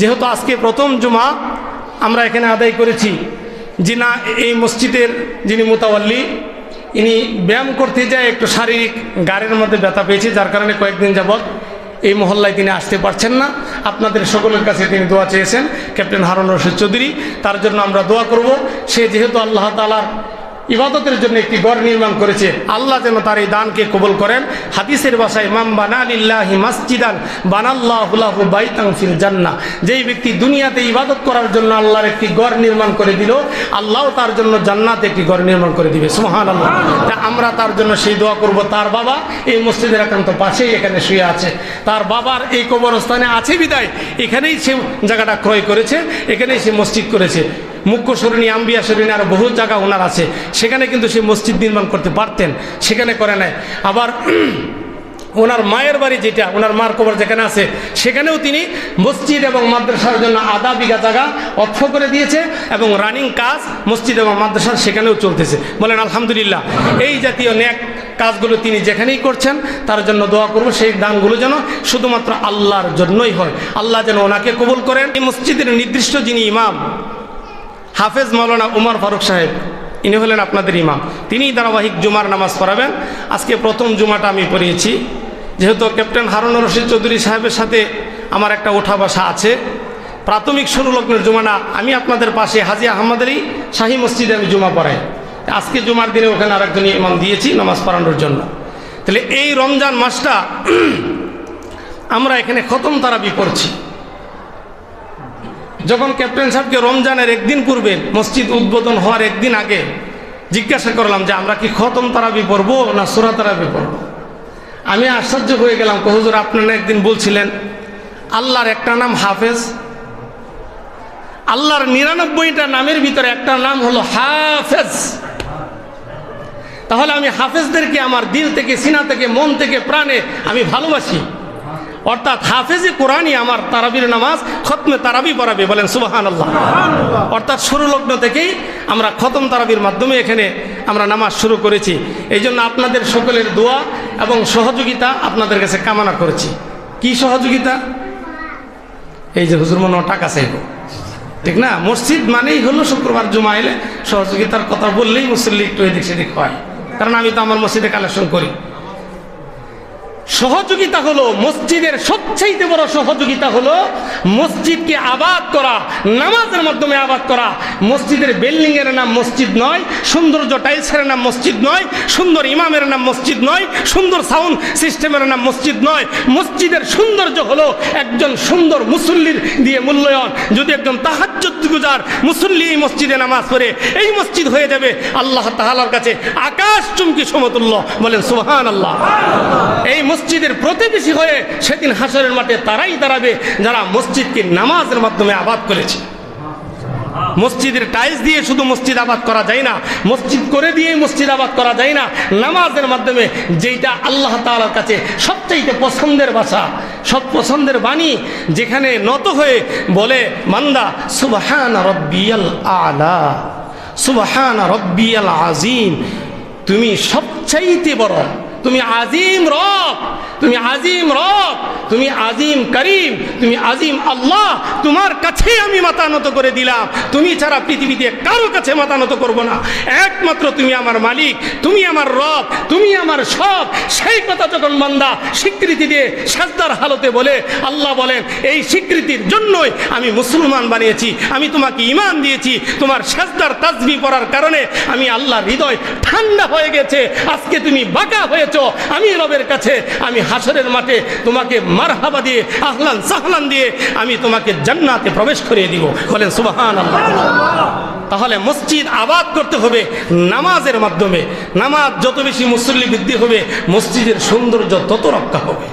যেহেতু আজকে প্রথম জুমা আমরা এখানে আদায় করেছি, যিনা এই মসজিদের যিনি মোতাবল্লি ইনি ব্যায়াম করতে যায় একটু শারীরিক গাড়ির মধ্যে ব্যথা পেয়েছে, যার কারণে কয়েকদিন যাবৎ এই মহল্লায় তিনি আসতে পারছেন না। আপনাদের সকলের কাছে তিনি দোয়া চেয়েছেন, ক্যাপ্টেন হারুন রশিদ চৌধুরী, তার জন্য আমরা দোয়া করব। সে যেহেতু আল্লাহ তালার ইবাদতের জন্য একটি গড় নির্মাণ করেছে। আল্লাহ যেন তার এই দানকে কবুল করেন। হাদিসের বাসায় মাম বানালিল্লাহি মাসজিদান বানাল্লাহুলাহু বাইতাং ফিল জান্নাহ। যেই ব্যক্তি দুনিয়াতে ইবাদত করার জন্য আল্লাহর একটি গড় নির্মাণ করে দিল, আল্লাহও তার জন্য জান্নাতে একটি গড় নির্মাণ করে দিবে। সুবহানাল্লাহ। তা আমরা তার জন্য সেই দোয়া করব, তার বাবা এই মসজিদের একান্ত পাশেই এখানে শুয়ে আছে। তার বাবার এই কবরস্থানে আছে বিদায়। এখানেই সে জায়গাটা ক্রয় করেছে, এখানেই সে মসজিদ করেছে। মুখ্য সরণী আম্বিয়া সরণী আরও বহু জায়গা ওনার আছে। সেখানে কিন্তু সে মসজিদ নির্মাণ করতে পারতেন, সেখানে করে নাই। আবার ওনার মায়ের বাড়ি যেটা, ওনার মার কবর যেখানে আছে, সেখানেও তিনি মসজিদ এবং মাদ্রাসার জন্য আধা বিঘা জায়গা অক্ষ করে দিয়েছে এবং রানিং কাজ মসজিদ এবং মাদ্রাসার সেখানেও চলতেছে। বলেন, আলহামদুলিল্লাহ। এই জাতীয় ন্যাক কাজগুলো তিনি যেখানেই করছেন, তার জন্য দোয়া করব, সেই দানগুলো যেন শুধুমাত্র আল্লাহর জন্যই হয়। আল্লাহ যেন ওনাকে কবুল করেন। এই মসজিদের নির্দিষ্ট যিনি ইমাম হাফেজ মাওলানা উমর ফারুক সাহেব, ইনি হলেন আপনাদের ইমাম। তিনিই ধারাবাহিক জুমার নামাজ পড়াবেন। আজকে প্রথম জুমাটা আমি পড়িয়েছি। যেহেতু ক্যাপ্টেন হারুন রশিদ চৌধুরী সাহেবের সাথে আমার একটা ওঠা বসা আছে। প্রাথমিক শুরু লগ্নের জুমানা আমি আপনাদের পাশে হাজি আহমদেরই শাহী মসজিদে আমি জুমা পড়াই। আজকে জুমার দিনে ওখানে আরেকজন ইমাম দিয়েছি নামাজ পড়ানোর জন্য। তাহলে এই রমজান মাসটা আমরা এখানে খতম তারাবি পড়ছি। যখন ক্যাপ্টেন সাহেবকে রমজানের একদিন পূর্বে মসজিদ উদ্বোধন হওয়ার একদিন আগে জিজ্ঞাসা করলাম যে, আমরা কি খতম তারাবি পড়ব না সুরা তারাবি পড়ব? আমি আশ্চর্য হয়ে গেলাম কহুজুর আপনারা একদিন বলছিলেন, আল্লাহর একটা নাম হাফেজ, আল্লাহর নিরানব্বইটা নামের ভিতরে একটা নাম হলো হাফেজ। তাহলে আমি হাফেজদেরকে আমার দিল থেকে, সিনা থেকে, মন থেকে, প্রাণে আমি ভালোবাসি। অর্থাৎ হাফেজে কোরআনই আমার তারাবির নামাজ খতমে তারাবি পড়াবে বলেন সুবাহান আল্লাহ অর্থাৎ শুরু লগ্ন থেকেই আমরা খতম তারাবির মাধ্যমে এখানে আমরা নামাজ শুরু করেছি। এই জন্য আপনাদের সকলের দোয়া এবং সহযোগিতা আপনাদের কাছে কামনা করেছি। কি সহযোগিতা? এই যে হুজুর মনে টাকা চাইব। ঠিক না? মসজিদ মানেই হলো শুক্রবার জমা এলে সহযোগিতার কথা বললেই মুসল্লি একটু এদিক সেদিক হয়। কারণ আমি তো আমার মসজিদে কালেকশন করি। সহযোগিতা হলো মসজিদের সবচাইতে বড় সহযোগিতা হলো মসজিদকে আবাদ করা, নামাজের মাধ্যমে আবাদ করা। মসজিদের বিল্ডিং এর নাম মসজিদ নয় সৌন্দর্য টাইলসের নাম মসজিদ নয়, সুন্দর ইমামের নাম মসজিদ নয়, সুন্দর সাউন্ড সিস্টেমের নাম মসজিদ নয়। মসজিদের সৌন্দর্য হলো একজন সুন্দর মুসল্লির দিয়ে মূল্যায়ন। যদি একজন তাহাজ্জুদ মুসল্লি এই মসজিদে নামাজ পড়ে, এই মসজিদ হয়ে যাবে আল্লাহ তাহালার কাছে আকাশ চুমকি সমতুল্য। বলেন সুহান আল্লাহ এই মসজিদের প্রতিবেশী হয়ে সেদিন হাসরের মাঠে তারাই দাঁড়াবে যারা মসজিদকে নামাজের মাধ্যমে আবাদ করেছে। মসজিদের টাইলস দিয়ে শুধু মসজিদ আবাদ করা যায় না, মসজিদ করে দিয়ে মসজিদ আবাদ করা যায় না। নামাজের মাধ্যমে যেটা আল্লাহ তাআলার কাছে সবচাইতে পছন্দের ভাষা, সব পছন্দের বাণী, যেখানে নত হয়ে বলে, মান্দা, সুবহান রব্বিয়াল আলা, সুবহান রব্বিয়াল আজিম তুমি সবচাইতে বড় তুমি আজিম রব। তুমি আজিম রব, তুমি আজিম করিম, তুমি আজিম আল্লাহ, তোমার কাছে আমি মাথা নত করে দিলাম। তুমি ছাড়া পৃথিবীতে কারও কাছে মাথা নত করব না। একমাত্র তুমি আমার মালিক, তুমি আমার রব, তুমি আমার সব। সেই কথা যখন বান্দা স্বীকৃতি দিয়ে সাজদার হালতে বলে, আল্লাহ বলেন, এই স্বীকৃতির জন্যই আমি মুসলমান বানিয়েছি, আমি তোমাকে ইমান দিয়েছি, তোমার সাজদার তাজবি পড়ার কারণে আমি আল্লাহর হৃদয় ঠান্ডা হয়ে গেছে। আজকে তুমি বাঁকা হয়েছ, আমি রবের কাছে, আমি হাসরের মাঠে তোমাকে মারহাবা দিয়ে আহলান সাহলান দিয়ে আমি তোমাকে জান্নাতে প্রবেশ করিয়ে দিব। বলেন সুবাহান তাহলে মসজিদ আবাদ করতে হবে নামাজের মাধ্যমে। নামাজ যত বেশি মুসল্লি বৃদ্ধি হবে মসজিদের সৌন্দর্য তত রক্ষা হবে।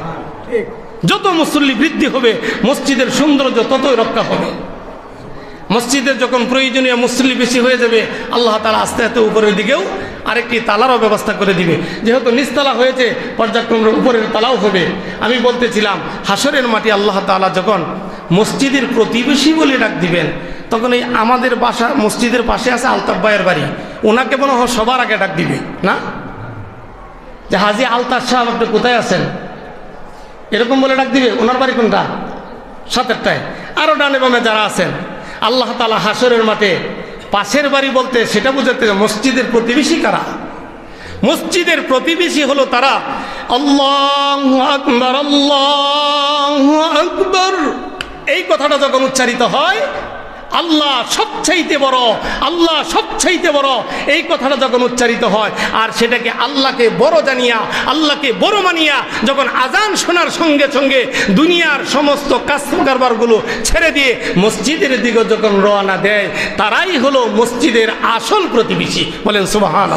যত মুসল্লি বৃদ্ধি হবে মসজিদের সৌন্দর্য ততই রক্ষা হবে। মসজিদের যখন প্রয়োজনীয় মুসল্লি বেশি হয়ে যাবে, আল্লাহ তালা আস্তে আস্তে উপরের দিকেও আরেকটি তালারও ব্যবস্থা করে দিবে। যেহেতু নিচতলা হয়েছে পর্যায়ক্রমে উপরের তালাও হবে। আমি বলতেছিলাম, হাসরের মাটি আল্লাহ তালা যখন মসজিদের প্রতিবেশী বলে ডাক দিবেন, তখন এই আমাদের বাসা, মসজিদের পাশে আছে আলতাফ ভাইয়ের বাড়ি। ওনাকে মনে হয় সবার আগে ডাক দিবে, না? যে হাজি আলতাফ সাহেব, আপনি কোথায় আছেন? এরকম বলে ডাক দিবে, ওনার বাড়ি কোনটা? সাতেরটায়। আরও ডানে বামে যারা আছেন আল্লাহ তালা হাসরের মাঠে পাশের বাড়ি বলতে সেটা বুঝাতে মসজিদের প্রতিবেশী কারা? মসজিদের প্রতিবেশী হলো তারা আল্লাহ আকবর আল্লাহ আকবর। এই কথাটা যখন উচ্চারিত হয় আল্লাহ সবচাইতে বড়, আল্লাহ সবচাইতে বড়। এই কথাটা যখন উচ্চারিত হয়, আর সেটাকে আল্লাহকে বড় জানিয়া, আল্লাহকে বড় মানিয়া যখন আজান শোনার সঙ্গে সঙ্গে দুনিয়ার সমস্ত কাজ কারবারগুলো ছেড়ে দিয়ে মসজিদের দিকে যখন রওনা দেয়, তারাই হলো মসজিদের আসল প্রতিবেশী। বলেন সুবাহান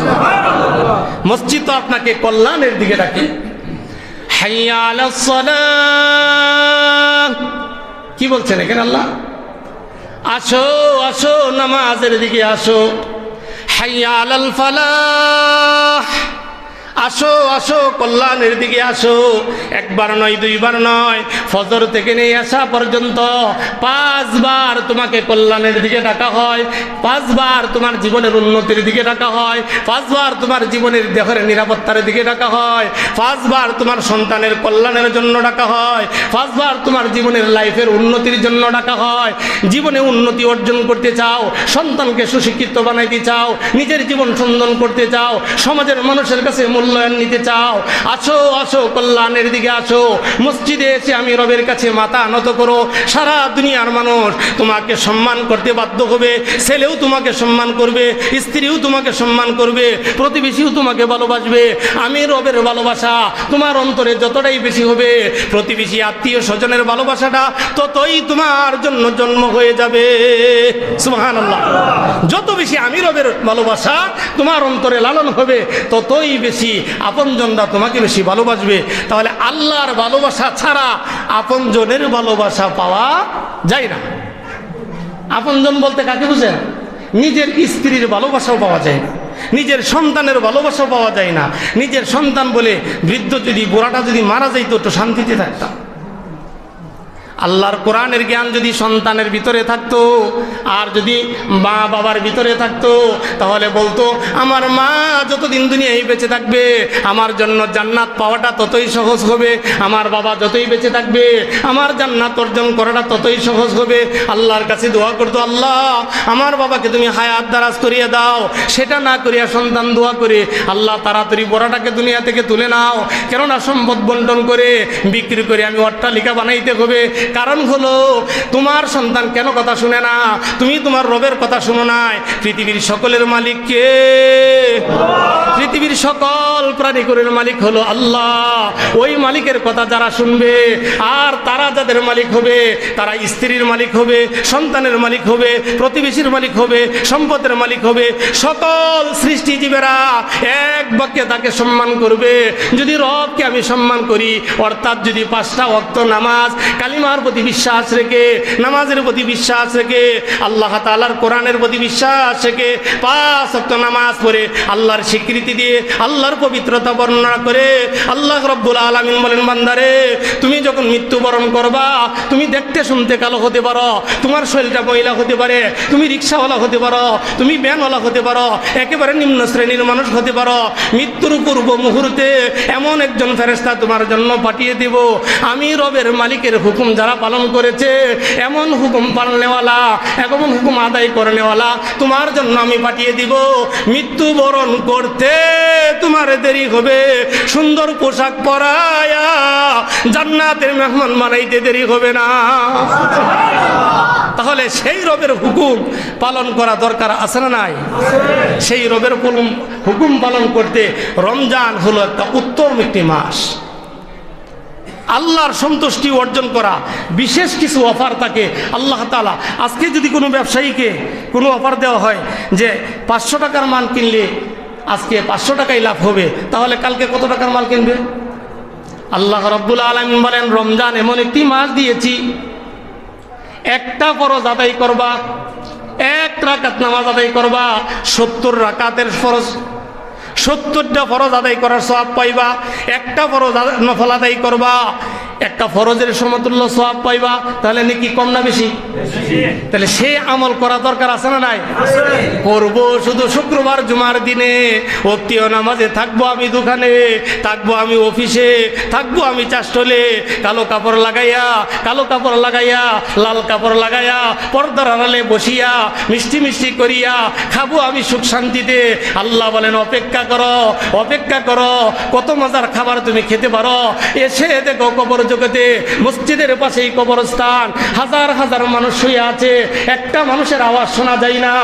মসজিদ তো আপনাকে কল্যাণের দিকে ডাকে। কি বলছেন এখানে আল্লাহ? আসো আসো নামাজের দিকে আসো। হাইয়া আলাল ফালাহ। আসো আসো, কল্যাণের দিকে আসো। একবার নয়, দুইবার নয়, ফজর থেকে নিয়ে আসা পর্যন্ত। পাঁচবার তোমাকে কল্যাণের দিকে ডাকা হয়। পাঁচবার তোমার জীবনের উন্নতির দিকে ডাকা হয়। পাঁচবার তোমার জীবনের দেহের নিরাপত্তার দিকে ডাকা হয়। পাঁচবার তোমার সন্তানের কল্যাণের জন্য ডাকা হয়। পাঁচবার তোমার জীবনের লাইফের উন্নতির জন্য ডাকা হয়। জীবনে উন্নতি অর্জন করতে চাও, সন্তানকে সুশিক্ষিত বানাইতে চাও, নিজের জীবন সন্ধান করতে চাও, সমাজের মানুষের কাছে মূল্যায়ন নিতে চাও, আসো আসো, কল্যাণের দিকে আসো। মসজিদে এসে আমি রবের কাছে মাথা নত করো। সারা দুনিয়ার মানুষ তোমাকে সম্মান করতে বাধ্য হবে। ছেলেও তোমাকে সম্মান করবে, স্ত্রীও তোমাকে সম্মান করবে, প্রতিবেশীও তোমাকে ভালোবাসবে। আমি রবের ভালোবাসা তোমার অন্তরে যতটাই বেশি হবে, প্রতিবেশী, আত্মীয় স্বজনের ভালোবাসাটা ততই তোমার জন্য জন্ম হয়ে যাবে। সুহান যত বেশি আমি রবের ভালোবাসা তোমার অন্তরে লালন হবে, ততই বেশি আপনজনরা তোমাকে বেশি ভালোবাসবে। তাহলে আল্লাহর ভালোবাসা ছাড়া আপনজনের ভালোবাসা পাওয়া যায় না। আপনজন বলতে কাকে বুঝেন? নিজের স্ত্রীর ভালোবাসাও পাওয়া যায় না। নিজের সন্তানের ভালোবাসাও পাওয়া যায় না। নিজের সন্তান বলে বৃদ্ধ যদি গোড়াটা যদি মারা যাইতো, তো শান্তিতে থাকতাম। আল্লাহর কোরআনের জ্ঞান যদি সন্তানের ভিতরে থাকতো, আর যদি মা বাবার ভিতরে থাকতো, তাহলে বলতো, আমার মা যতদিন দুনিয়ায় বেঁচে থাকবে, আমার জন্য জান্নাত পাওয়াটা ততই সহজ হবে, আমার বাবা যতই বেঁচে থাকবে, আমার জান্নাত অর্জন করাটা ততই সহজ হবে। আল্লাহর কাছে দোয়া করতো, আল্লাহ, আমার বাবাকে তুমি হায়াত দারাজ করিয়ে দাও, সেটা না করিয়া সন্তান দোয়া করে, আল্লাহ তাড়াতাড়ি বড়াটাকে দুনিয়া থেকে তুলে নাও, কেননা সম্পদ বন্টন করে, বিক্রি করে আমি অট্টালিকা বানাইতে হবে কারণ হলো, তোমার সন্তান কেন কথা শুনে না? তুমি তোমার রবের কথা শুনো নাই। পৃথিবীর সকলের মালিক কে পৃথিবীর সকল প্রাণীকুরের মালিক হলো আল্লাহ। ওই মালিকের কথা যারা শুনবে, আর তারা যাদের মালিক হবে, তারা স্ত্রীর মালিক হবে, সন্তানের মালিক হবে, প্রতিবেশীর মালিক হবে, সম্পদের মালিক হবে। সকল সৃষ্টিজীবেরা এক বাক্যে তাকে সম্মান করবে। যদি রবকে আমি সম্মান করি, অর্থাৎ যদি পাঁচটা অক্ত নামাজ কালিমার প্রতি বিশ্বাস রেখে, নামাজের প্রতি বিশ্বাস রেখে, আল্লাহ তালার কোরআনের প্রতি বিশ্বাস রেখে পাঁচ অক্ত নামাজ পড়ে আল্লাহর স্বীকৃতি দিয়ে, আল্লাহর পবিত্রতা বর্ণনা করে আল্লাহ রব্বুল আলমিন বলেন, বান্দারে, তুমি যখন মৃত্যুবরণ করবা, তুমি দেখতে শুনতে কালো হতে পারো, তোমার শরীরটা মহিলা হতে পারে, তুমি রিক্সাওয়ালা হতে পারো, তুমি ব্যানওয়ালা হতে পারো, একেবারে নিম্ন শ্রেণির মানুষ হতে পারো, মৃত্যুর পূর্ব মুহূর্তে এমন একজন ফেরেস্তা তোমার জন্য পাঠিয়ে দিব, আমি রবের মালিকের হুকুম যারা পালন করেছে, এমন হুকুম পালনেওয়ালা, এমন হুকুম আদায় করনেওয়ালা, তোমার জন্য আমি পাঠিয়ে দিব। মৃত্যুবরণ করতে তোমার দেরি হবে। সুন্দর পোশাক পরায়া জান্নাতের মেহমান বানাইতে দেরি হবে না। তাহলে সেই রবের হুকুম পালন করা দরকার আছে না নাই? সেই রবের হুকুম পালন করতে রমজান হলো একটা উত্তম একটি মাস। আল্লাহর সন্তুষ্টি অর্জন করা বিশেষ কিছু অফার থাকে। আল্লাহ তালা আজকে যদি কোনো ব্যবসায়ীকে কোনো অফার দেওয়া হয় যে পাঁচশো টাকার মাল কিনলে আজকে পাঁচশো টাকাই লাভ হবে, তাহলে কালকে কত টাকার মাল কিনবে? আল্লাহ রব্বুল আলমিন বলেন, রমজান এমন একটি মাস দিয়েছি, একটা ফরজ আদায় করবা, এক রাকাত নামাজ আদায় করবা, সত্তর রাকাতের ফরজ। সত্তরটা ফরজ আদায় করার সব পাইবা একটা ফরজ নফল আদায় করবা। একটা ফরজের সমতুল্য সওয়াব পাইবা, তাহলে নাকি কম না বেশি? তাহলে সে আমল করা দরকার আছে না নাই? করব শুধু শুক্রবার, জুমার দিনে। অক্তীয় নামাজে থাকব আমি দোকানে থাকব আমি অফিসে, থাকব আমি চাষটলে। কালো কাপড় লাগাইয়া, কালো কাপড় লাগাইয়া, লাল কাপড় লাগাইয়া, পর্দার আড়ালে বসিয়া, মিষ্টি মিষ্টি করিয়া, খাব আমি সুখ শান্তিতে। আল্লাহ বলেন, অপেক্ষা করো অপেক্ষা করো। কত মজার খাবার তুমি খেতে পারো। এসে দেখো কবর জগতে মসজিদের পাশেই কবরস্থান, হাজার হাজার মানুষ শুয়ে আছে, একটা মানুষের আওয়াজ শোনা যায় না।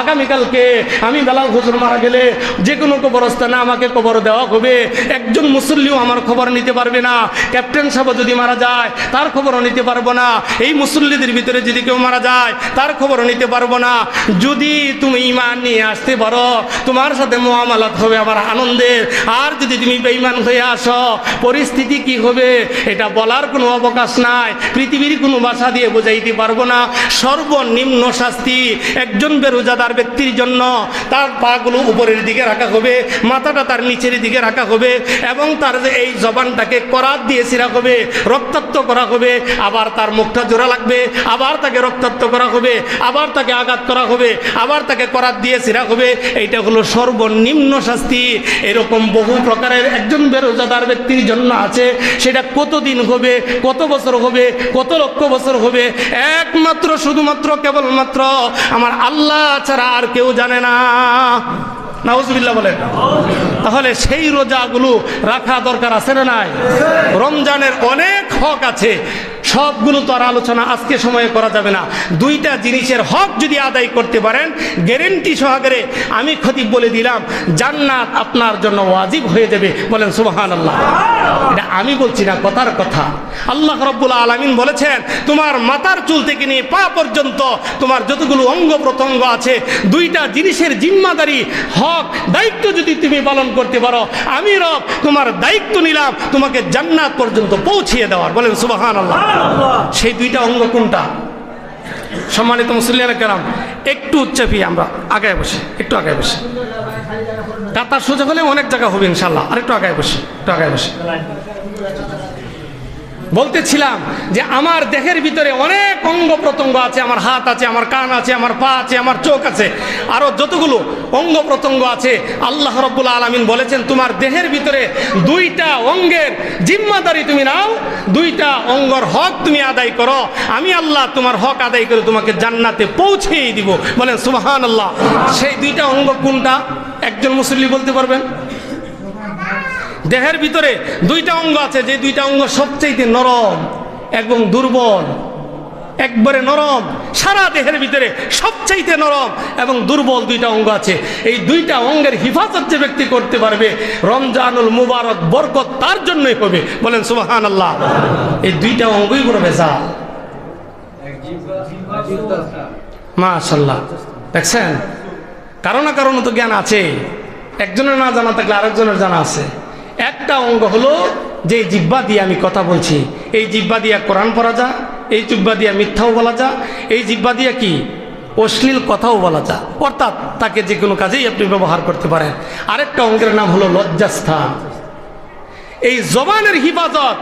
আগামীকালকে আমি বেলাল হুজুর মারা গেলে যে কোনো কবরস্থানে আমাকে কবর দেওয়া হবে। একজন মুসল্লিও আমার খবর নিতে পারবে না। ক্যাপ্টেন সাহেব যদি মারা যায়, তার খবরও নিতে পারব না। এই মুসল্লিদের ভিতরে যদি কেউ মারা যায়, তার খবরও নিতে পারব না। যদি তুমি ইমান নিয়ে আসতে পারো, তোমার সাথে মোয়ামালাত হবে আমার আনন্দের। আর যদি তুমি বেঈমান হয়ে আসো, পরিস্থিতি কি হবে, এটা বলার কোনো অবকাশ নাই। পৃথিবীর কোনো ভাষা দিয়ে বোঝাইতে পারব না। সর্বনিম্ন শাস্তি একজন বেরোজাদার ব্যক্তির জন্য। তার পাগুলো উপরের দিকে রাখা হবে, মাথাটা তার নিচের দিকে রাখা হবে এবং তার এই জবানটাকে করাত দিয়ে সিরা হবে, রক্তাক্ত করা হবে, আবার তার মুখটা জোড়া লাগবে, আবার তাকে রক্তাক্ত করা হবে, আবার তাকে আঘাত করা হবে, আবার তাকে করাত দিয়ে সিরা হবে। এইটা হলো সর্বনিম্ন শাস্তি। এরকম বহু প্রকারের একজন বেরোজাদার ব্যক্তির জন্য আছে। সেটা কতদিন হবে, কত বছর হবে, কত লক্ষ বছর হবে, একমাত্র, শুধুমাত্র, কেবলমাত্র আমার আল্লাহ ছাড়া আর কেউ জানে না। নাউজুবিল্লাহ বলেন। তাহলে সেই রোজাগুলো রাখা দরকার আছে না নাই? রমজানের অনেক হক আছে। সবগুলো তো আর আলোচনা আজকে সময়ে করা যাবে না। দুইটা জিনিসের হক যদি আদায় করতে পারেন গ্যারেন্টি সহকারে আমি খতিব বলে দিলাম, জান্নাত আপনার জন্য ওয়াজিব হয়ে যাবে। বলেন সুবাহান আল্লাহ এটা আমি বলছি না, কথার কথা। আল্লাহ রব্বুল আলমিন বলেছেন, তোমার মাথার চুল থেকে নিয়ে পা পর্যন্ত তোমার যতগুলো অঙ্গ প্রত্যঙ্গ আছে, দুইটা জিনিসের জিম্মাদারি, হক, দায়িত্ব যদি তুমি পালন করতে পারো, আমি রব তোমার দায়িত্ব নিলাম, তোমাকে জান্নাত পর্যন্ত পৌঁছিয়ে দেওয়ার। বলেন সুবাহান আল্লাহ সেই দুইটা অঙ্গ কোনটা? সম্মানিত মুসলিয়ারা কেরাম, একটু উচ্চাপি আমরা, আগায় বসে, একটু আগায় বসে। কাতার সোজা হলে অনেক জায়গা হবে ইনশাল্লাহ আর একটু আগায় বসে, একটু আগায় বসে। বলতেছিলাম যে আমার দেহের ভিতরে অনেক অঙ্গ প্রত্যঙ্গ আছে, আমার হাত আছে, আমার কান আছে, আমার পা আছে, আমার চোখ আছে। আরও যতগুলো অঙ্গ প্রত্যঙ্গ আছে, আল্লাহ রব্বুল আলমিন বলেছেন, তোমার দেহের ভিতরে দুইটা অঙ্গের জিম্মাদারি তুমি নাও, দুইটা অঙ্গর হক তুমি আদায় করো। আমি আল্লাহ তোমার হক আদায় করে তোমাকে জান্নাতে পৌঁছেই দিব। বলেন সুবাহান আল্লাহ সেই দুইটা অঙ্গ কোনটা? একজন মুসল্লি বলতে পারবেন? দেহের ভিতরে দুইটা অঙ্গ আছে, যে দুইটা অঙ্গ সবচেয়ে নরম এবং দুর্বল। একবারে নরম, সারা দেহের ভিতরে সবচাইতে নরম এবং দুর্বল দুইটা অঙ্গ আছে। এই দুইটা অঙ্গের হিফাজত যে ব্যক্তি করতে পারবে, রমজানুল মুবারক বরকত তার জন্যই হবে। বলেন সুবাহান আল্লাহ এই দুইটা অঙ্গই করে ভেজা মাশাল্লাহ দেখছেন? কারও না কারণ তো জ্ঞান আছে। একজনের না জানা থাকলে আরেকজনের জানা আছে। একটা অঙ্গ হলো যে জিব্বা দিয়ে আমি কথা বলছি। এই জিব্বা দিয়ে কোরআন পড়া যা, এই জিব্বা দিয়ে মিথ্যাও বলা যা, এই জিব্বা দিয়ে কি? অশ্লীল কথাও বলা যা। অর্থাৎ তাকে যে কোনো কাজেই আপনি ব্যবহার করতে পারেন। আরেকটা অঙ্গের নাম হলো লজ্জাস্থান। এই জবানের হিফাজত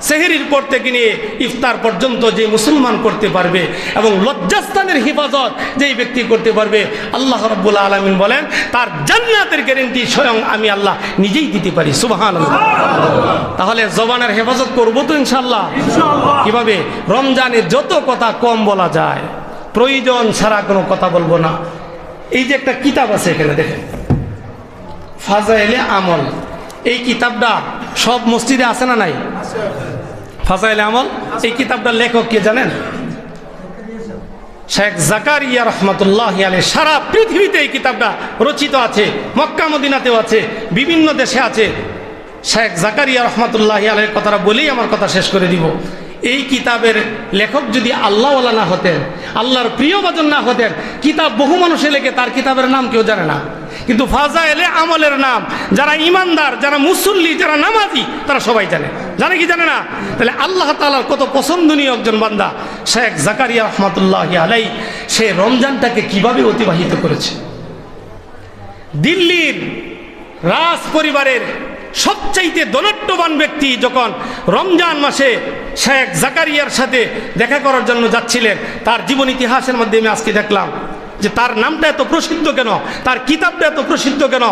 সেহেরির পর থেকে নিয়ে ইফতার পর্যন্ত যে মুসলমান করতে পারবে এবং লজ্জাস্থানের হেফাজত যেই ব্যক্তি করতে পারবে আল্লাহ রব্বুল আলমিন বলেন তার জান্নাতের গ্যারেন্টি স্বয়ং আমি আল্লাহ নিজেই দিতে পারি। সুবাহান তাহলে জবানের হেফাজত করব তো ইনশাল্লাহ কীভাবে? রমজানে যত কথা কম বলা যায় প্রয়োজন ছাড়া কোনো কথা বলব না। এই যে একটা কিতাব আছে এখানে দেখেন। ফাজাইলে আমল। এই কিতাবটা সব মসজিদে আছে না নাই? ফাজাইলে আমল, এই কিতাবটার লেখক কে জানেন? শেখ জাকারিয়া রহমতুল্লাহ আলী সারা পৃথিবীতে এই কিতাবটা রচিত আছে, মক্কা মদিনাতেও আছে, বিভিন্ন দেশে আছে। শেখ জাকারিয়া রহমতুল্লাহ আলের কথাটা বলেই আমার কথা শেষ করে দিব। এই কিতাবের লেখক যদি আল্লাহওয়ালা না হতেন, আল্লাহর প্রিয় বাজন না হতেন, কিতাব বহু মানুষে লেখে, তার কিতাবের নাম কেউ জানে না। কিন্তু ফাজা এলে আমলের নাম। যারা ইমানদার, যারা মুসল্লি, যারা নামাজি, তারা সবাই জানে। জানে কি জানে না? তাহলে আল্লাহ তালার কত পছন্দনীয় একজন বান্দা, শেখ জাকারিয়া রহমতুল্লাহ আলাই সে রমজানটাকে কীভাবে অতিবাহিত করেছে? দিল্লির রাজ পরিবারের সবচাইতে দনট্যবান ব্যক্তি যখন রমজান মাসে শেখ জাকারিয়ার সাথে দেখা করার জন্য যাচ্ছিলেন, তার জীবন ইতিহাসের মধ্যে আমি আজকে দেখলাম যে তার নামটা এত প্রসিদ্ধ কেন? তার কিতাবটা এত প্রসিদ্ধ কেন?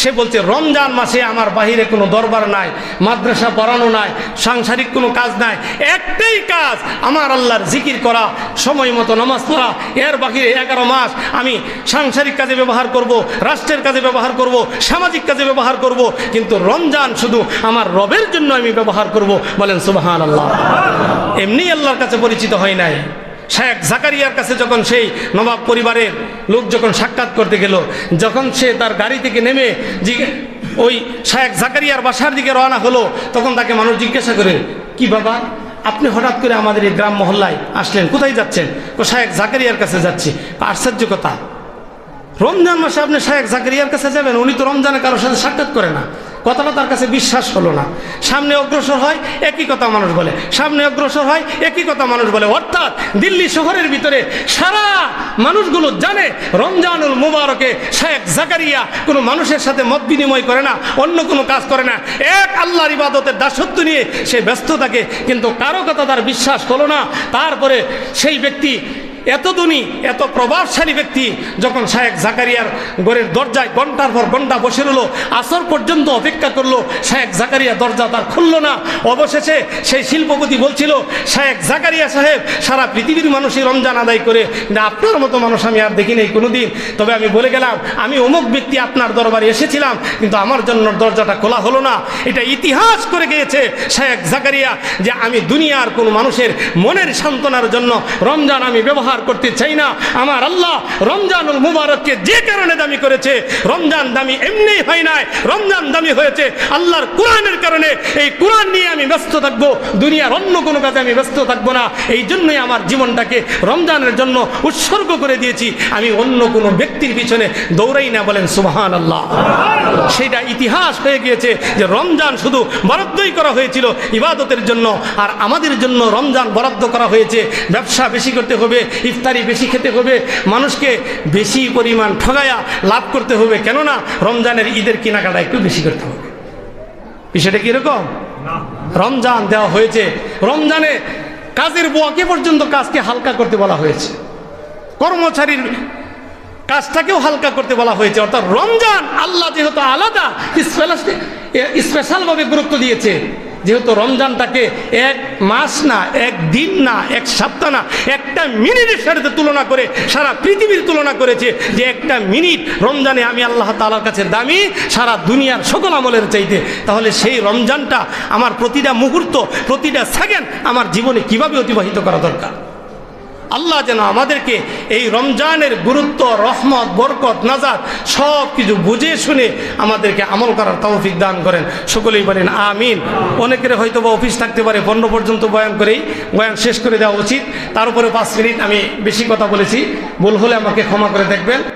সে বলছে, রমজান মাসে আমার বাহিরে কোনো দরবার নাই, মাদ্রাসা পড়ানো নাই, সাংসারিক কোনো কাজ নাই। একটাই কাজ, আমার আল্লাহর জিকির করা, সময় মতো নামাজ পড়া। এর বাহিরে এগারো মাস আমি সাংসারিক কাজে ব্যবহার করব, রাষ্ট্রের কাজে ব্যবহার করব, সামাজিক কাজে ব্যবহার করব, কিন্তু রমজান শুধু আমার রবের জন্য আমি ব্যবহার করব। বলেন সুবাহান আল্লাহ এমনি আল্লাহর কাছে পরিচিত হয় নাই। শেখ জাকারিয়ার কাছে যখন সেই নবাব পরিবারের লোক যখন সাক্ষাৎ করতে গেল, যখন সে তার গাড়ি থেকে নেমে জিজ্ঞে- ওই শেখ জাকারিয়ার বাসার দিকে রওনা হলো, তখন তাকে মানুষ জিজ্ঞাসা করে, কি বাবা, আপনি হঠাৎ করে আমাদের এই গ্রাম মহল্লায় আসলেন, কোথায় যাচ্ছেন? ও শেখ জাকারিয়ার কাছে যাচ্ছি, আশ্চর্য কথা। রমজান মাসে আপনি শেখ জাকারিয়ার কাছে যাবেন, উনি তো রমজানে কারোর সাথে সাক্ষাৎ করে না। কথাটা তার কাছে বিশ্বাস হলো না। সামনে অগ্রসর হয়, একই কথা মানুষ বলে। সামনে অগ্রসর হয়, একই কথা মানুষ বলে। অর্থাৎ দিল্লি শহরের ভিতরে সারা মানুষগুলো জানে, রমজানুল মুবারকে শেখ জাকারিয়া কোনো মানুষের সাথে মত বিনিময় করে না, অন্য কোনো কাজ করে না। এক আল্লাহর ইবাদতের দাসত্ব নিয়ে সে ব্যস্ত থাকে, কিন্তু কারও কথা তার বিশ্বাস হলো না। তারপরে সেই ব্যক্তি এত ধনী, এত প্রভাবশালী ব্যক্তি যখন শায়েক জাকারিয়ার ঘরের দরজায় ঘণ্টার পর ঘণ্টা বসে রইল, আসর পর্যন্ত অপেক্ষা করল শায়েক জাকারিয়া দরজা তার খুললো না। অবশেষে সেই শিল্পপতি বলছিল শায়েক জাকারিয়া সাহেব, সারা পৃথিবীর মানুষই রমজান আদায় করে, কিন্তু আপনার মতো মানুষ আমি আর দেখি নাই কোনোদিন। তবে আমি বলে গেলাম, আমি অমুক ব্যক্তি আপনার দরবারে এসেছিলাম, কিন্তু আমার জন্য দরজাটা খোলা হলো না। এটা ইতিহাস করে গিয়েছে শায়েক জাকারিয়া যে আমি দুনিয়ার কোনো মানুষের মনের সান্ত্বনার জন্য রমজান আমি ব্যবহার করতে চাই না। আমার আল্লাহ রমজানুল মুবারককে যে কারণে দামি করেছে, রমজান দামি এমনি হয় নাই, রমজান দামি হয়েছে আল্লাহর কোরআনের কারণে। এই কোরআন নিয়ে আমি ব্যস্ত থাকব, দুনিয়ার অন্য কোনো কাজে আমি ব্যস্ত থাকব না। এই জন্যই আমার জীবনটাকে রমজানের জন্য উৎসর্গ করে দিয়েছি। আমি অন্য কোনো ব্যক্তির পিছনে দৌড়াই না বলেন সুবহান আল্লাহ সেটা ইতিহাস হয়ে গিয়েছে যে রমজান শুধু বরাদ্দই করা হয়েছিল ইবাদতের জন্য, আর আমাদের জন্য রমজান বরাদ্দ করা হয়েছে। ব্যবসা বেশি করতে হবে ইফতারি বেশি খেতে হবে মানুষকে বেশি পরিমাণ ঠগায়া লাভ করতে হবে। কেননা রমজানের ঈদের কেনাকাটা একটু বেশি করতে হবে। বিষয়টা কীরকম রমজান দেওয়া হয়েছে। রমজানে কাজের বুয়াকে পর্যন্ত কাজকে হালকা করতে বলা হয়েছে। কর্মচারীর কাজটাকেও হালকা করতে বলা হয়েছে। অর্থাৎ রমজান আল্লাহ যেহেতু আলাদা স্পেশালভাবে গুরুত্ব দিয়েছে। যেহেতু রমজানটাকে এক মাস না, এক দিন না, এক সপ্তাহ না, একটা মিনিটের সাথে তুলনা করে সারা পৃথিবীর তুলনা করেছে যে একটা মিনিট রমজানে আমি আল্লাহ তালার কাছে দামি সারা দুনিয়ার সকল আমলের চাইতে। তাহলে সেই রমজানটা আমার প্রতিটা মুহূর্ত, প্রতিটা সেকেন্ড আমার জীবনে কীভাবে অতিবাহিত করা দরকার? আল্লাহ যেন আমাদেরকে এই রমজানের গুরুত্ব, রহমত, বরকত নাজাদ সব কিছু বুঝে শুনে আমাদেরকে আমল করার তৌফিক দান করেন। সকলেই বলেন, আমিন। অনেকের হয়তো বা অফিস থাকতে পারে, পনেরো পর্যন্ত বয়ান করেই বয়ান শেষ করে দেওয়া উচিত। তার উপরে পাঁচ মিনিট আমি বেশি কথা বলেছি। ভুল হলে আমাকে ক্ষমা করে দেখবেন।